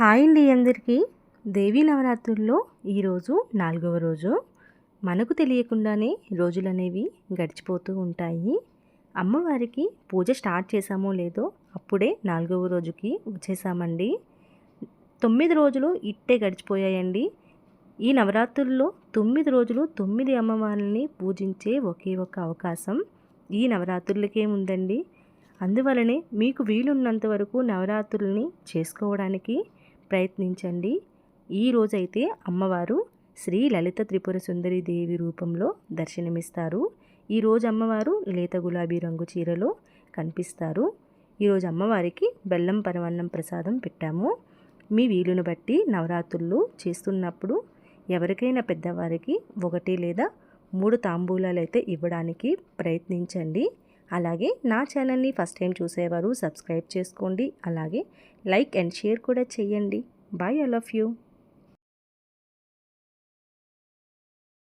Hi అండి అందరికీ. దేవీ నవరాత్రుల్లో ఈరోజు నాలుగవ రోజు. మనకు తెలియకుండానే రోజులు అనేవి గడిచిపోతూ ఉంటాయి. అమ్మవారికి పూజ స్టార్ట్ చేశామో లేదో అప్పుడే నాలుగవ రోజుకి వచ్చేసామండి. తొమ్మిది రోజులు ఇట్టే గడిచిపోయాయండి. ఈ నవరాత్రుల్లో తొమ్మిది రోజులు తొమ్మిది అమ్మవారిని పూజించే ఒకే ఒక అవకాశం ఈ నవరాత్రులకే ఉందండి. అందువలనే మీకు వీలున్నంత వరకు నవరాత్రుల్ని చేసుకోవడానికి ప్రయత్నించండి. ఈ రోజైతే అమ్మవారు శ్రీ లలిత త్రిపుర సుందరి దేవి రూపంలో దర్శనమిస్తారు. ఈరోజు అమ్మవారు లేత గులాబీ రంగు చీరలో కనిపిస్తారు. ఈరోజు అమ్మవారికి బెల్లం పరవన్నం ప్రసాదం పెట్టాము. మీ వీలును బట్టి నవరాత్రులు చేస్తున్నప్పుడు ఎవరికైనా పెద్దవారికి ఒకటి లేదా మూడు తాంబూలాలు అయితే ఇవ్వడానికి ప్రయత్నించండి. అలాగే నా ఛానల్ని ఫస్ట్ టైం చూసేవారు సబ్స్క్రైబ్ చేసుకోండి. అలాగే లైక్ అండ్ షేర్ కూడా చేయండి బాయ్ ఐ లవ్ యూ